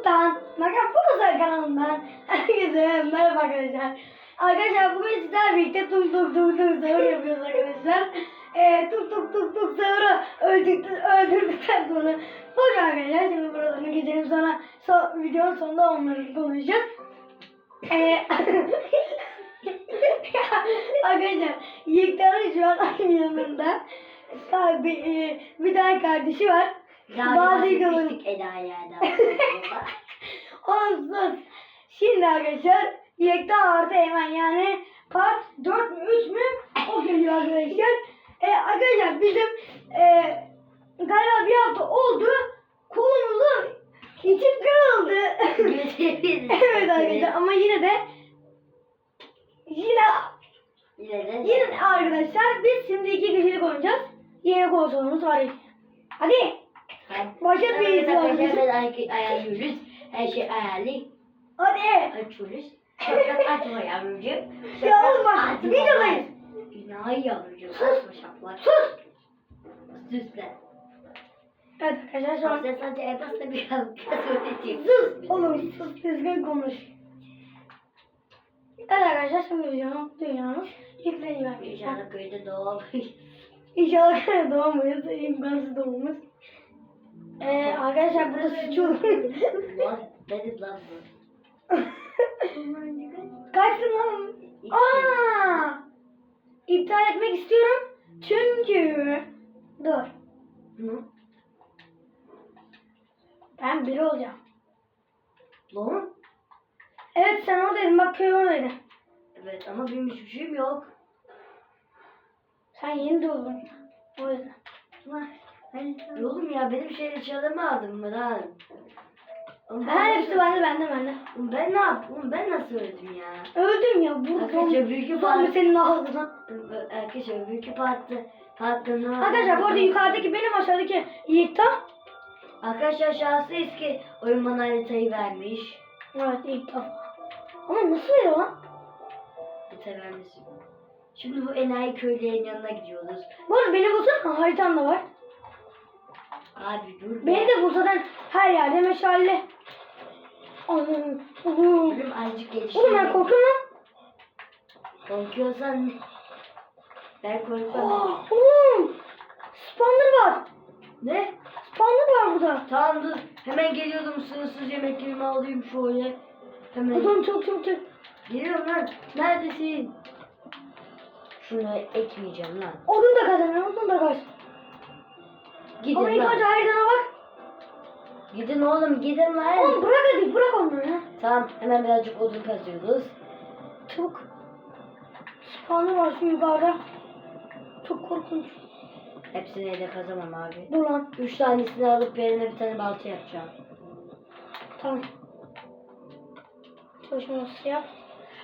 YouTube'dan, Makat Burası kanalından herkese merhaba arkadaşlar. Arkadaşlar bugün sizlerle birlikte tuk tuk tuk tuk sahur yapıyoruz arkadaşlar. Ee, tuk tuk tuk tuk sahuru öldürdük, öldürdükten sonra boş arkadaşlar şimdi buralarını geçelim sonra so, videonun sonunda onları konuşacağız. Ee, arkadaşlar Yekta'nın şu an aynı yanında. Sahibi, e, bir tane kardeşi var. Bazı videoların gitmiştik Eda'ya Onsuz. Şimdi arkadaşlar Yekta artı Eymen yani part 4 mü 3 mü o geliyor arkadaşlar. E, arkadaşlar bizim e, galiba bir hafta oldu kolumuzu içim kırıldı. evet arkadaşlar ama yine de yine Yine de yine de arkadaşlar biz şimdi iki kişilik oynayacağız. Yeni konsolumuz var. Hadi. Başka bir Evet izle ben ayarlıyoruz. Her şey ayarlı. Hadi. Açıyoruz. Şaprak açma yavrucuğum. Ya olma, Açma. videodayız. Günah yavrucuğum. Açma şaprak. Sus. Sus lan. Evet arkadaşlar şu an sadece Ebas'la bir an söyleyeceğim. Sus oğlum sus düzgün konuş. Evet arkadaşlar şimdi videonun dünyanın yükleniyor arkadaşlar. İnşallah köyde doğamayız. İnşallah kare doğamayız. imkansız doğumuz. Ee, arkadaşlar burada suçu Lan benim lan bu. Kaçtın lan? Aa! İptal etmek istiyorum. Çünkü dur. Hı? Ben biri olacağım. Lan? Evet sen oradaydın bak köy oradaydı. Evet ama benim hiçbir şeyim yok. Sen yeni doğdun. O yüzden. Oğlum ya benim şeyle çalamadım mı lan? Ha ben hepsi bende bende bende. Oğlum ben ne yaptım? Oğlum ben nasıl öldüm ya? Öldüm ya bu Arkadaşlar büyük zombi ihtimal- senin ağzına. Arkadaşlar büyük patlı patlı Arkadaşlar bu arada yukarıdaki benim aşağıdaki Yiğit'ta. Arkadaşlar şanslıyız ki oyun bana haritayı vermiş. Evet defa. Ama nasıl veriyor lan? Harita vermiş. Şimdi bu enayi köylülerin yanına gidiyoruz. Bu arada beni bulsana haritam da var. Abi dur. Beni de bul zaten her yerde meşale. Anam. Oğlum azıcık gelişiyor. Oğlum ben korkuyorum lan. Korkuyorsan ben korkmam. Oh, Oğlum. Spawner var. Ne? Spawner var burada. Tamam dur. Hemen geliyordum sınırsız yemeklerimi alayım şöyle. Hemen. Adam çok çok çok. Geliyorum lan. Neredesin? Şunu ekmeyeceğim lan. Odun da kaz hemen odun da kaz. Gidin ilk lan. haritana bak. Gidin oğlum gidin lan. Oğlum bırak hadi bırak onları ya. Tamam hemen birazcık odun kazıyoruz. Çabuk. Spawner var şu yukarıda. Çok korkunç. Hepsini de kazamam abi. Dur lan. Üç tanesini alıp yerine bir tane balta yapacağım. Tamam. Çalışması yap.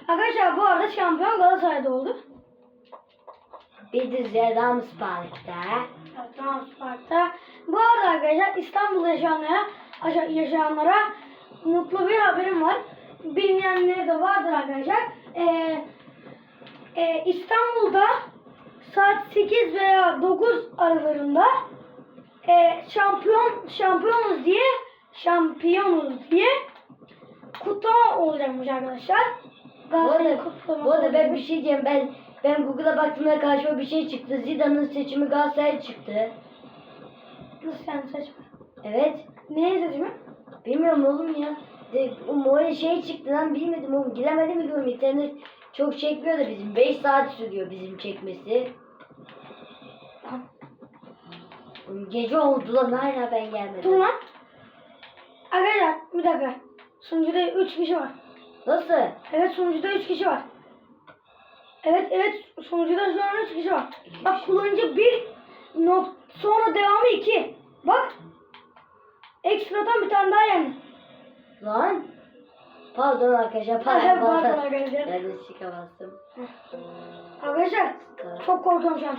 Arkadaşlar bu arada şampiyon Galatasaray'da oldu. Bir dizi Ramspark'ta. Tamam Sparta. Bu arada arkadaşlar İstanbul'da yaşayanlara, aşa- yaşayanlara mutlu bir haberim var. Bilmeyenleri de vardır arkadaşlar. Ee, e, İstanbul'da saat 8 veya 9 aralarında e, şampiyon şampiyonuz diye şampiyonuz diye kutlama olacakmış arkadaşlar. Bu arada, bu arada ben bir şey diyeyim. Ben ben Google'a baktığımda karşıma bir şey çıktı. Zidane'ın seçimi Galatasaray çıktı. Nasıl yani saçma? Evet. Neye seçimi? Bilmiyorum oğlum ya. De, o mor şey çıktı lan bilmedim oğlum. Giremedim mi diyorum internet çok çekmiyor da bizim. 5 saat sürüyor bizim çekmesi. Oğlum Gece oldu lan hala ben gelmedim. Dur lan. Arkadaşlar bir dakika. Sunucuda 3 kişi var. Nasıl? Evet sunucuda 3 kişi var. Evet evet sunucuda şu an 3 kişi var. Bak kullanıcı 1 nok sonra devamı 2. Bak. Ekstradan bir tane daha yani. Lan? Pardon arkadaşlar pardon. pardon pardon. arkadaşlar. Ben de çıkamazdım. Arkadaşlar çok korkuyorum şu an.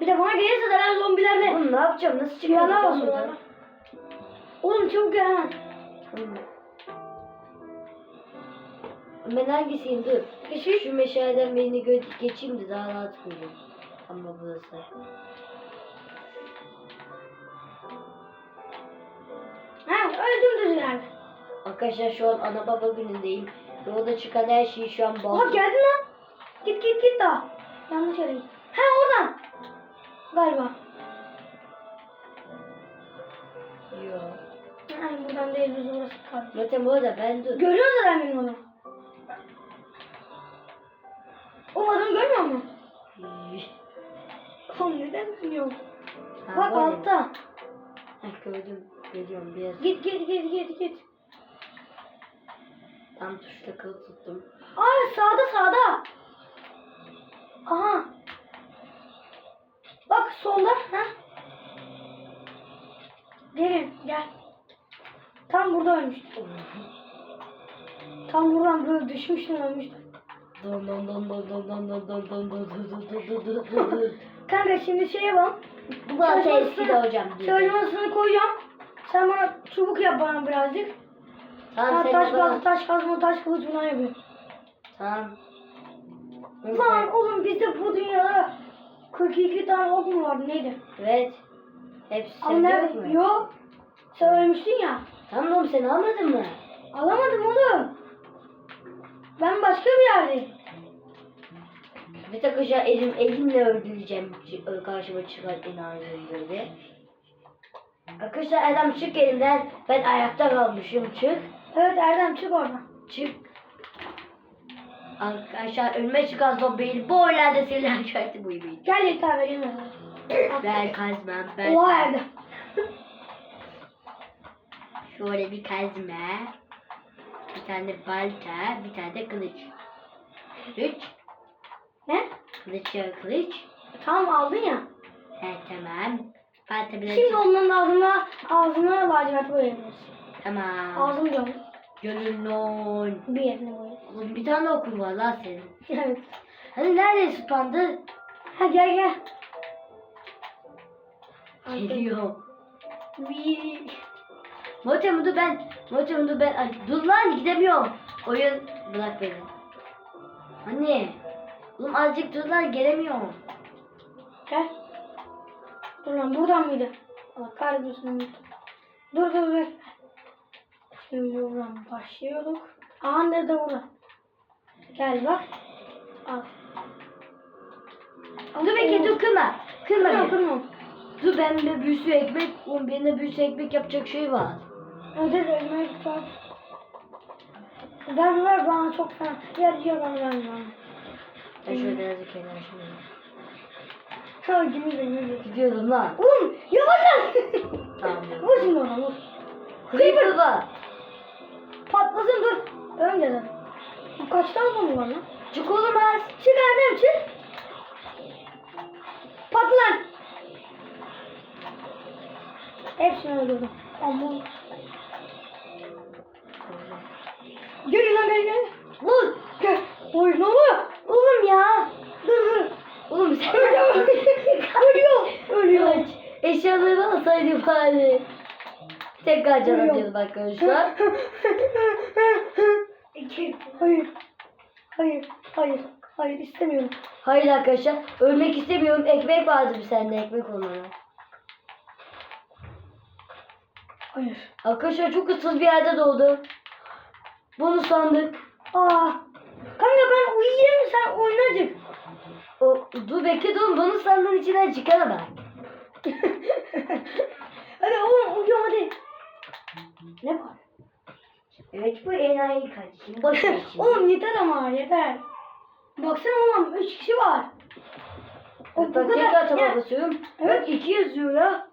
Bir de bana gelirse zaten zombilerle. Oğlum ne yapacağım? Nasıl çıkacağım basıyor. buradan? Oğlum çabuk gel hemen. Ben hangisiyim dur. Geçin. Şu meşaleden birini geçeyim de daha rahat bulayım. Ama burası. Ha öldüm düz ileride. Arkadaşlar şu an ana baba günündeyim. Yolda çıkan her şeyi şu an Aa bağlı. geldin lan. Git git git daha. Yanlış yere git. He oradan. Galiba. Yok. Ay buradan değil biz orası kaldı. Zaten bu arada ben dur. Görüyor sen benim onu? O adamı görmüyor musun? Oğlum neden bilmiyorum? Ha, Bak altta. Heh, gördüm. Geliyorum biraz. Git git git git git. Tam tuşla kıl tuttum. Aa sağda sağda. Aha. Bak solda. Ha? Gelin gel. Tam burada ölmüştü. Tam buradan böyle düşmüştüm ölmüştüm. Don don don don don don don don don don don don don. Kanka şimdi şeye bak. Bu balta eski de hocam. diyor. Çalışmasını koyacağım. Sen bana çubuk yap bana birazcık. Tamam Ha, taş kazma, taş kazma, taş kılıç bunlar yapıyor. Tamam. Lan oğlum bizde bu dünyada 42 tane ok mu vardı neydi? Evet. Hepsi Ama nerede? mu? Yok. Sen ölmüştün ya. Tamam oğlum sen almadın mı? Alamadım oğlum. Ben başka bir yerdeyim. Bir tek aşağı elim, elimle öldüreceğim karşıma çıkan enayileri. Arkadaşlar Erdem çık elimden. Ben ayakta kalmışım çık. Evet Erdem çık oradan. Çık. Arkadaşlar önüme çıkan zombiyi bu oylarda silah şartı bu gibi. Gel yeter vereyim ben. Ben kazmam ben. Oha Erdem. Şöyle bir kazma. Bir tane balta, bir tane de kılıç. Kılıç. Ne? Kılıç ya kılıç. Tamam aldın ya. He tamam. Biraz. Şimdi onun ağzına ağzına lacivert boyayabiliriz. Tamam. Ağzını diyorum. Gönül Bir yerine boyayalım. Oğlum bir tane okul var lan senin. Evet. Hani nerede sıpandı? Ha gel gel. Geliyor. Bir... Motemudu ben, Motemudu ben, ay, dur lan gidemiyorum. Oyun bırak beni. Anne. Oğlum azıcık dur lan gelemiyorum. Dur lan buradan mıydı? Allah kahretmesin. Dur dur dur. Şimdi buradan başlıyorduk. Aha nerede burada? Gel bak. Al. Dur bekle dur kırma. Kırma Kırma kırma. Dur ben de bir sürü ekmek, oğlum benim de bir sürü ekmek yapacak şey var. Öde de ekmek var. Ver ver bana çok fena. Yer yer bana ver bana. Ben şöyle birazcık kenara şimdi. Ha gibi de gibi. Gidiyorum lan. Oğlum yavaş lan. Tamam. vur şimdi ona vur. Creeper var. Patlasın dur. Önce zaten. Bu kaç tane zombi var lan? Çık oğlum az. Çık Erdem çık. Patla lan. Hepsini öldürdüm. Aman. Gel lan gel gel. Vur. Gel. Oy ne oluyor? Oğlum ya. Dur dur. Oğlum sen Ölüyor. Ölüyor. Ölüyor. Kaç. Eşyalarımı alsaydım bari. Tekrar can Ölüyor. atıyoruz arkadaşlar. Hayır. Hayır. Hayır. Hayır istemiyorum. Hayır arkadaşlar. Ölmek istemiyorum. Ekmek vardı bir sende ekmek olmalı. Hayır. Arkadaşlar çok ıssız bir yerde doğdum. Bunu sandık. Aa. Kanka ben uyuyayım sen oynayacak. O, dur bekle dur bunu sandığın içinden çıkana bak. hadi oğlum uyuyorum hadi. Ne var? Evet bu enayi kaç. Boş ver şimdi. oğlum yeter ama yeter. Baksana oğlum 3 kişi var. O Bak tekrar taba Ya, basıyorum. Evet. Bak iki yazıyor ya.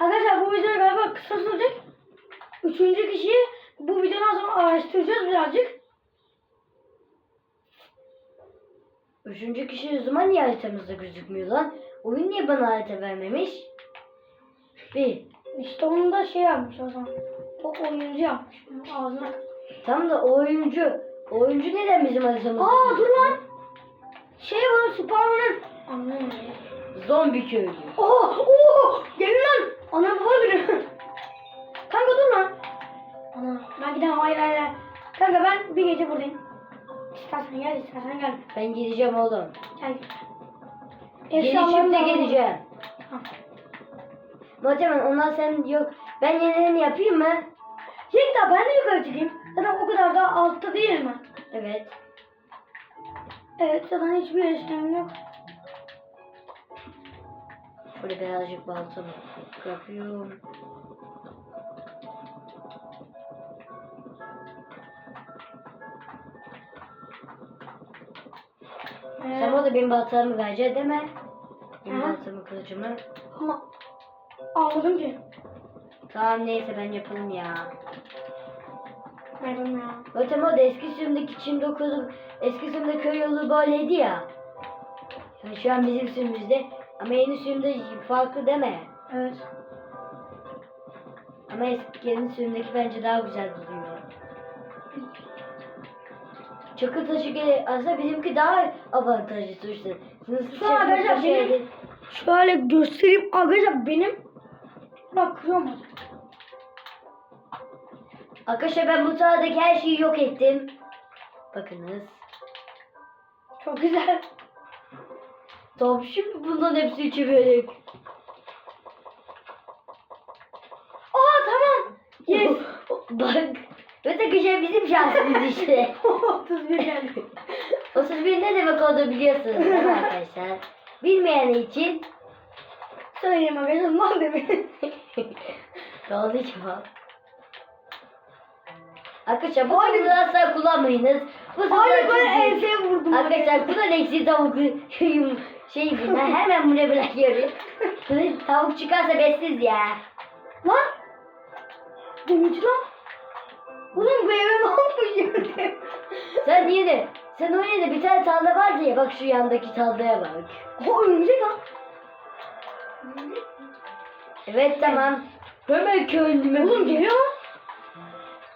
Arkadaşlar bu video galiba kısa sürecek. Üçüncü kişiyi bu videodan sonra araştıracağız birazcık. Üçüncü kişi o zaman niye haritamızda gözükmüyor lan? Oyun niye bana harita vermemiş? Bir. İşte onu da şey yapmış o zaman. O oyuncu yapmış. Ağzına. Tam da o oyuncu. O oyuncu neden bizim haritamızda? Aa dur lan. Şey var Superman'ın. Anlıyorum. Zombi köylü. Oha! Oha! Gelin lan! Ana baba günü. Kanka dur lan. Ana ben gidemem hayır hayır hayır. Kanka ben bir gece buradayım. İstersen gel istersen gel. Ben geleceğim oğlum. Gel. Gelişimde da- geleceğim. Muhtemelen onlar sen yok. Ben yenilerini yapayım mı? Yekta ben de yukarı çıkayım. Zaten o kadar da altta değilim ben. Evet. Evet zaten hiçbir eşyam yok. Şöyle birazcık baltamı yapıyorum. Sen Ee, orada benim baltamı vereceksin değil mi? Baltamı kılıcımı. ama anladım ki. Tamam neyse ben yapalım ya. Merhaba ya. Zaten o da eski sürümdeki çim dokuzum, eski sürümde köy yolu böyleydi ya. Yani şu an bizim sürümümüzde ama yeni sürümde farklı deme. Evet. Ama eski yeni sürümdeki bence daha güzel duruyor. Çakıl taşı gele aslında bizimki daha avantajlı sonuçta. An çakıl taşı benim- Şöyle göstereyim. Arkadaşlar benim Bak kırıyorum. Arkadaşlar ben bu sahadaki her şeyi yok ettim. Bakınız. Çok güzel. Tamam şimdi bundan hepsini çevirerek. Aa tamam. Yes. Bak. Ve arkadaşlar bizim şansımız işte. 31 geldi. 31 ne demek olduğunu biliyorsunuz değil mi arkadaşlar? Bilmeyen için Söyleyeyim arkadaşlar mal demeyin. doğru cevap. Arkadaşlar bu sözü asla kullanmayınız. Bu Hayır çünkü- enseye vurdum. Arkadaşlar kullan eksi tavuk şey ben hemen buraya bırakıyorum. Kılıç tavuk çıkarsa bessiz ya. Lan. Demirci lan. Oğlum bu eve ne olmuş? Sen niye de sen oraya da bir tane tarla vardı ya bak şu yandaki tarlaya bak. O örümcek lan. Evet tamam. Hemen kendime Oğlum geliyor lan.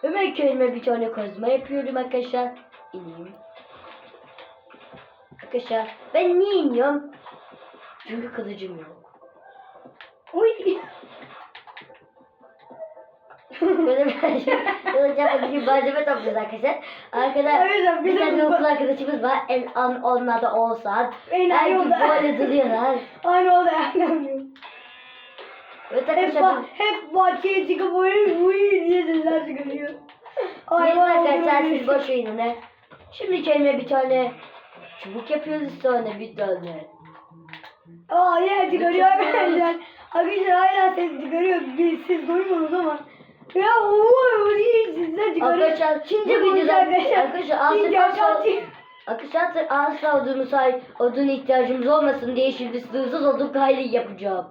Hemen kendime bir tane kazma yapıyorum arkadaşlar. İneyim. Arkadaşlar ben niye iniyorum? Çünkü kılıcım yok. Oy. Böyle bir şey. Malzeme topluyoruz arkadaşlar. Arkada Arkadaşlar, bir bizim tane okul arkadaşımız var. En, an, onlar da olsan. En Her gün böyle duruyorlar. Aynı oldu. Evet Hep, ba hep bahçeye çıkıp oy oy diye sesler çıkarıyor. Neyse arkadaşlar siz boş verin. Şimdi kendime bir tane çubuk yapıyoruz sonra bir tane. Aa yer çıkarıyor arkadaşlar. Arkadaşlar hala ses çıkarıyor. Biz siz duymuyorsunuz ama. Ya ooo sesler çıkarıyor. Arkadaşlar Çince bu videoda arkadaşlar. asla arkadaşlar. Asla odunu say odun ihtiyacımız olmasın diye şimdi sınırsız odun kaydı yapacağım.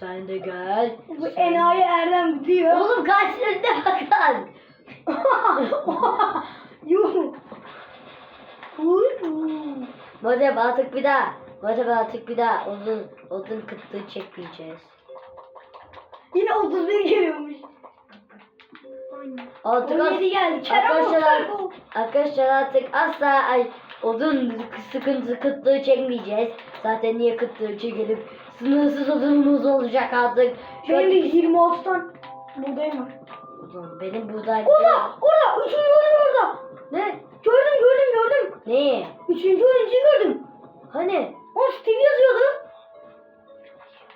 Sen de gel. Bu Sen- enayi Erdem diyor. Oğlum karşılığında bak lan. Yuh. Madem artık bir daha. Madem artık bir daha odun odun kıtlığı çekmeyeceğiz. Yine 31 geliyormuş. Artık 17 geldi. Kerem arkadaşlar, arkadaşlar artık asla ay, odun sıkıntı kıtlığı çekmeyeceğiz. Zaten niye kıtlığı çekelim? Sınırsız odunumuz olacak artık. Şu Benim de an- 26'dan buradayım var. Ulan benim buğday... Orada! Orada! Üçüncü oyuncu orada! Ne? Gördüm gördüm gördüm. Ne? Üçüncü oyuncuyu gördüm. Hani? O Steve yazıyordu.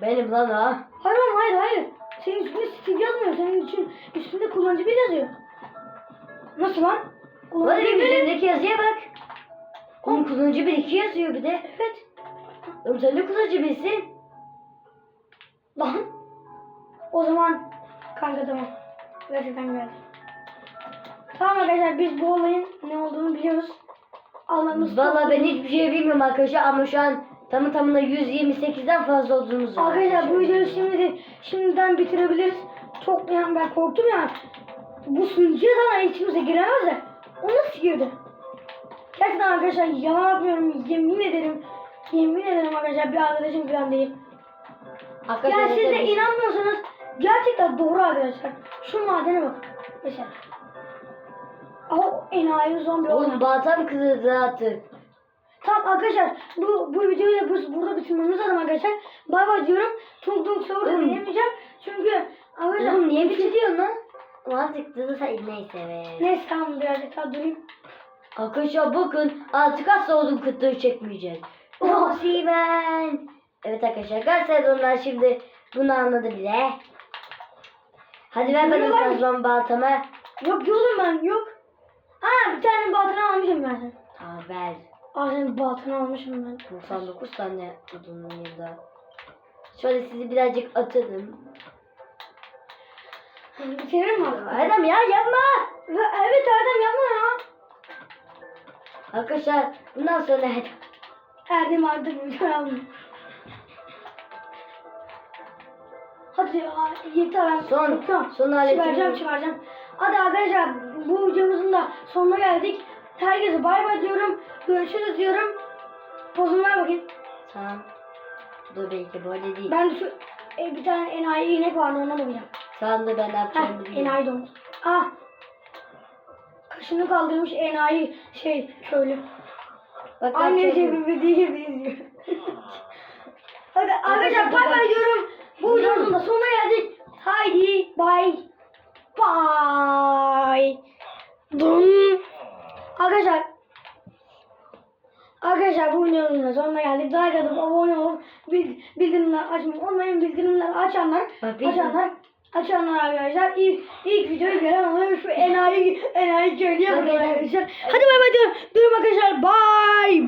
Benim lan ha. Hayır oğlum hayır hayır. Senin üstünde Steve yazmıyor. Senin için üstünde kullanıcı bir yazıyor. Nasıl lan? Hadi Kullanıcı benim bir üzerindeki yazıya bak. Oğlum kullanıcı bir iki yazıyor bir de. Evet. Oğlum sen kullanıcı bilsin? Lan. O zaman kanka tamam. Gerçekten geldi. Tamam arkadaşlar biz bu olayın ne olduğunu biliyoruz. Allah'ımız Valla ben hiçbir şey bilmiyorum arkadaşlar ama şu an tamı tamına 128'den fazla odunumuz var. Arkadaşlar bu videoyu şimdi şimdiden bitirebiliriz. Çok yani ben korktum ya. Bu sunucuya zaman hiç kimse giremez de. O nasıl girdi? Gerçekten arkadaşlar yalan yapmıyorum. Yemin ederim. Yemin ederim arkadaşlar bir arkadaşım falan değil. Arkadaşlar Yani siz de zaten- inanmıyorsanız gerçekten doğru arkadaşlar. Şu madene bak. Mesela. Ama enayi zombi Oğlum olmadı. baltam kızı artık. Tamam arkadaşlar bu, bu videoyu da biz burada bitirmemiz lazım arkadaşlar. Bay bay diyorum. Tung tung soru da Oğlum. diyemeyeceğim. Çünkü arkadaşlar Oğlum niye bitiriyorsun lan? Azıcık durursa neyse be. Neyse tamam birazcık daha durayım. Arkadaşlar bakın artık asla odun kıtlığı çekmeyeceğiz. Oh Simen. Evet arkadaşlar Galatasaraylılar şimdi bunu anladı bile. Hadi ver bana kazmam baltamı. Yok yolum ben yok. Aa bir tane baltını almışım ben. Tamam ver. Aa senin baltını almışım ben. 99 tane odunun yanında. Şöyle sizi birazcık atalım. Bitirir mi artık? Erdem ya yapma. Ve- Evet Erdem yapma ya. Arkadaşlar bundan sonra Erdem artık aldım. Hadi ya yeter ben son son aletimi. Çıkaracağım çıkaracağım. Hadi arkadaşlar bu videomuzun da sonuna geldik. Herkese bay bay diyorum. Görüşürüz diyorum. Pozumu ver bakayım. Tamam. Dur belki böyle değil. Ben şu e, bir tane enayi inek vardı ona bakacağım. Tamam da ben ne yapacağımı Heh, biliyorum. enayi domuz. Ah. Kaşını kaldırmış enayi şey köylü. Bak Anne gibi diye benziyor. Hadi arkadaşlar bay bay diyorum. Bu videomuzun da sonuna geldik. Haydi bay bay. Dum. Arkadaşlar Arkadaşlar bu videonun da sonuna geldik. Like atıp abone olup bil- bildirimler açmayı unutmayın. Bildirimler açanlar Bak, açanlar açanlar arkadaşlar ilk, ilk videoyu gören oluyor. Şu enayi enayi köylüye Bak, arkadaşlar. Hadi bay bay diyorum. Diyorum arkadaşlar. Bye.